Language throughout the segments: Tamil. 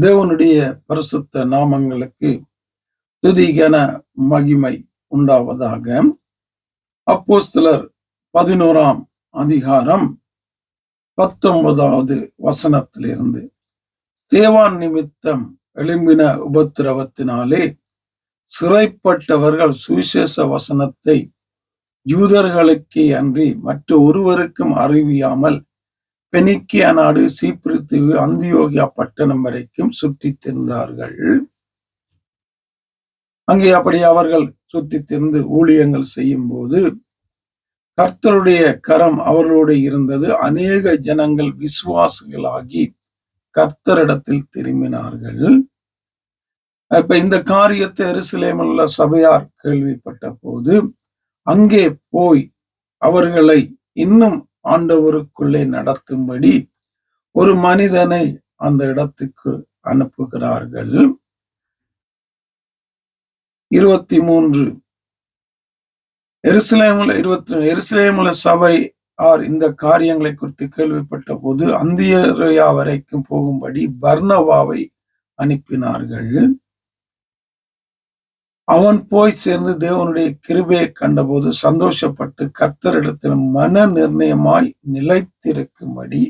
தேவனுடைய பரிசுத்த நாமங்களுக்கு துதிகன மகிமை உண்டாவதாக. அப்போஸ்தலர் பதினோராம் அதிகாரம் பத்தொன்பதாவது வசனத்திலிருந்து தேவான் நிமித்தம் எழும்பின உபத்திரவத்தினாலே சிறைப்பட்டவர்கள் சுவிசேஷ வசனத்தை யூதர்களுக்கே அன்றி மற்ற ஒருவருக்கும் அறிவியாமல் பெனிக்கியா நாடு சீப்பிரித்தீவு அந்தியோகியா பட்டணம் வரைக்கும் சுற்றித் திரிந்தார்கள். அங்கே அப்படி அவர்கள் சுற்றித் திரிந்து ஊழியங்கள் செய்யும் போது கர்த்தருடைய கரம் அவர்களோடு இருந்தது. அநேக ஜனங்கள் விசுவாசிகளாகி கர்த்தரிடத்தில் திரும்பினார்கள். இப்ப இந்த காரியத்தை எருசலேமில் உள்ள சபையார் கேள்விப்பட்ட போது அங்கே போய் அவர்களை இன்னும் ஆண்டவருக்குள்ளே நடத்தும்படி ஒரு மனிதனை அந்த இடத்துக்கு அனுப்புகிறார்கள். இருபத்தி மூன்று எருசலேமுல இருபத்தி எருசலேமுல சபை ஆர் இந்த காரியங்களை குறித்து கேள்விப்பட்ட போது அந்தியா வரைக்கும் போகும்படி பர்ணவாவை அனுப்பினார்கள். அவன் போய் சேர்ந்து தேவனுடைய கிருபையை கண்டபோது சந்தோஷப்பட்டு கத்தரிடத்தில் மன நிர்ணயமாய் நிலைத்திருக்கும்படி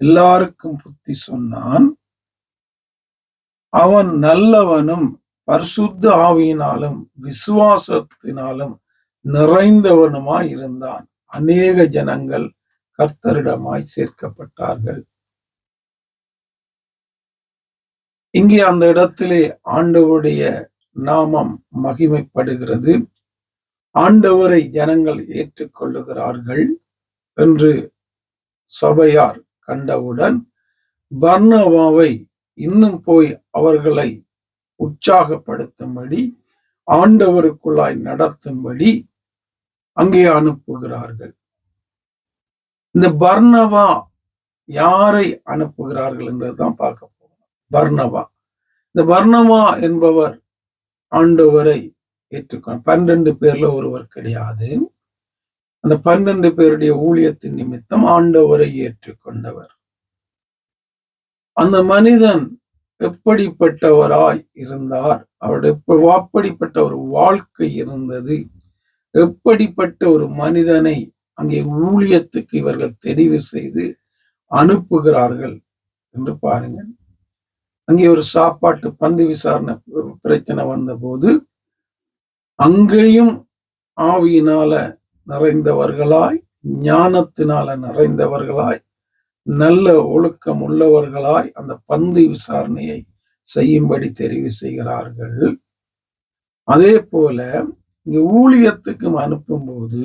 எல்லாருக்கும் புத்தி சொன்னான். அவன் நல்லவனும் பரிசுத்த ஆவியினாலும் விசுவாசத்தினாலும் நிறைந்தவனுமாய் இருந்தான். அநேக ஜனங்கள் கர்த்தரிடமாய் சேர்க்கப்பட்டார்கள். இங்கே அந்த இடத்திலே ஆண்டவருடைய நாமம் மகிமைப்படுகிறது. ஆண்டவரை ஜனங்கள் ஏற்றுக்கொள்ளுகிறார்கள் என்று சபையார் கண்டவுடன் பர்ணவாவை இன்னும் போய் அவர்களை உற்சாகப்படுத்தும்படி ஆண்டவருக்குள்ளாய் நடத்தும்படி அங்கே அனுப்புகிறார்கள். இந்த பர்ணவா யாரை அனுப்புகிறார்கள் என்றுதான் பார்க்க போகிறோம் பர்ணவா இந்த பர்ணவா என்பவர் ஆண்டவரை ஏற்றுக்கணும் பன்னெண்டு பேர்ல ஒருவர் கிடையாது. அந்த பன்னெண்டு பேருடைய ஊழியத்தின் நிமித்தம் ஆண்டவரை ஏற்றுக்கொண்டவர். அந்த மனிதன் எப்படிப்பட்டவராய் இருந்தார்? அவருடைய அப்படிப்பட்ட ஒரு வாழ்க்கை இருந்தது. எப்படிப்பட்ட ஒரு மனிதனை அங்கே ஊழியத்துக்கு இவர்கள் தெரிவு செய்து அனுப்புகிறார்கள்? என்று பாருங்கள். அங்கே ஒரு சாப்பாட்டு பந்து விசாரணை பிரச்சனை வந்தபோது அங்கேயும் ஆவியினால நிறைந்தவர்களாய் ஞானத்தினால நிறைந்தவர்களாய் நல்ல ஒழுக்கம் உள்ளவர்களாய் அந்த பந்து விசாரணையை செய்யும்படி தெரிவு செய்கிறார்கள். அதே போல இங்க ஊழியத்துக்கும் அனுப்பும்போது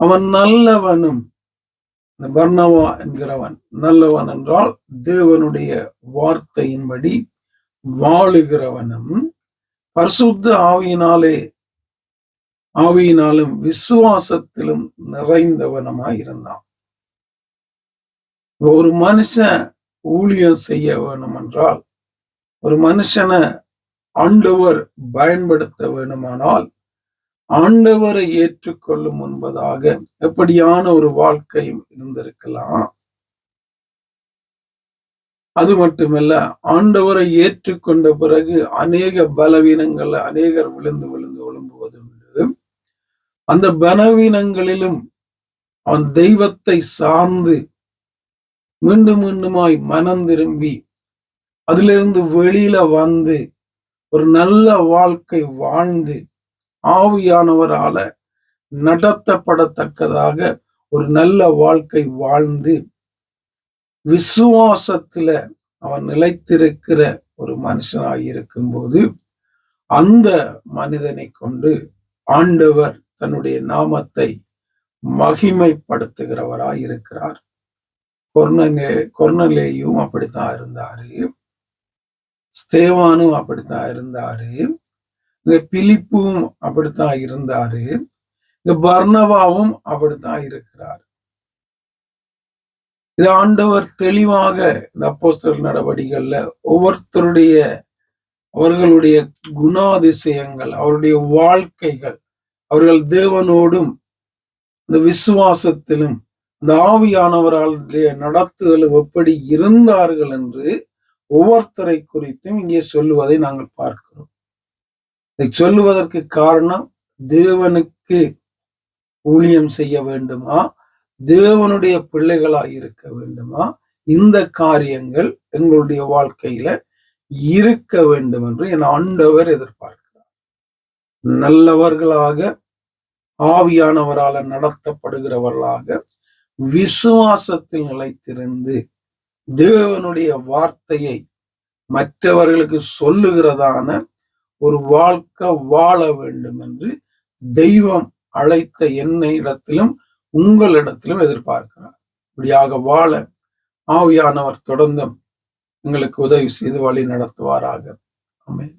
அவன் நல்லவனும் பர்ணவா என்கிறவன் நல்லவன் என்றால் தேவனுடைய வார்த்தையின்படி வாழுகிறவனும் பரிசுத்த ஆவியினாலே ஆவியினாலும் விசுவாசத்திலும் நிறைந்தவனமாய் இருந்தான். ஒரு மனுஷன் ஊழியம் செய்ய வேணும் என்றால் ஒரு மனுஷனை ஆண்டவர் பயன்படுத்த வேணுமானால் ஆண்டவரை ஏற்றுக்கொள்ளும் முன்பதாக எப்படியான ஒரு வாழ்க்கையும் இருந்திருக்கலாம். அது மட்டுமல்ல ஆண்டவரை ஏற்றுக்கொண்ட பிறகு அநேக பலவீனங்கள் அநேகர் விழுந்து விழுந்து ஒழும்புவது உண்டு. அந்த பலவீனங்களிலும் அவன் தெய்வத்தை சார்ந்து மீண்டும் மீண்டுமாய் மனம் திரும்பி அதிலிருந்து வெளியில வந்து ஒரு நல்ல வாழ்க்கை வாழ்ந்து ஆவியானவரால நடத்தப்படத்தக்கதாக ஒரு நல்ல வாழ்க்கை வாழ்ந்து விசுவாசத்துல அவன் நிலைத்திருக்கிற ஒரு மனுஷனாய் இருக்கும்போது அந்த மனிதனை கொண்டு ஆண்டவர் தன்னுடைய நாமத்தை மகிமைப்படுத்துகிறவராய் இருக்கிறார். கொர்னலே அப்படித்தான் இருந்தாரு. ஸ்தேவானும் அப்படித்தான் இருந்தாரு. இந்த பிலிப்பும் அப்படித்தான் இருந்தாரு. இந்த பர்ணவாவும் அப்படித்தான் இருக்கிறார். இது ஆண்டவர் தெளிவாக இந்த அப்போஸ்தல் நடவடிக்கைகள்ல ஒவ்வொருத்தருடைய அவர்களுடைய குணாதிசயங்கள் அவருடைய வாழ்க்கைகள் அவர்கள் தேவனோடும் இந்த விசுவாசத்திலும் இந்த ஆவியானவரால் நடத்துதலும் எப்படி இருந்தார்கள் என்று ஒவ்வொருத்தரை குறித்தும் இங்கே சொல்லுவதை நாங்கள் பார்க்கிறோம். இதை சொல்லுவதற்கு காரணம் தேவனுக்கு ஊழியம் செய்ய வேண்டுமா? தேவனுடைய பிள்ளைகளாய் இருக்க வேண்டுமா? இந்த காரியங்கள் எங்களுடைய வாழ்க்கையில இருக்க வேண்டும் என்று என் ஆண்டவர் எதிர்பார்க்கிறார். நல்லவர்களாக ஆவியானவரால நடத்தப்படுகிறவர்களாக விசுவாசத்தில் நிலைத்திருந்து தேவனுடைய வார்த்தையை மற்றவர்களுக்கு சொல்லுகிறதான ஒரு வாழ்க்கை வாழ வேண்டும் என்று தெய்வம் அழைத்த என்னை இடத்திலும் உங்களிடத்திலும் எதிர்பார்க்கிறார். இப்படியாக வாழ ஆவியானவர் தொடர்ந்தும் எங்களுக்கு உதவி செய்து வழி நடத்துவாராக. அமேன்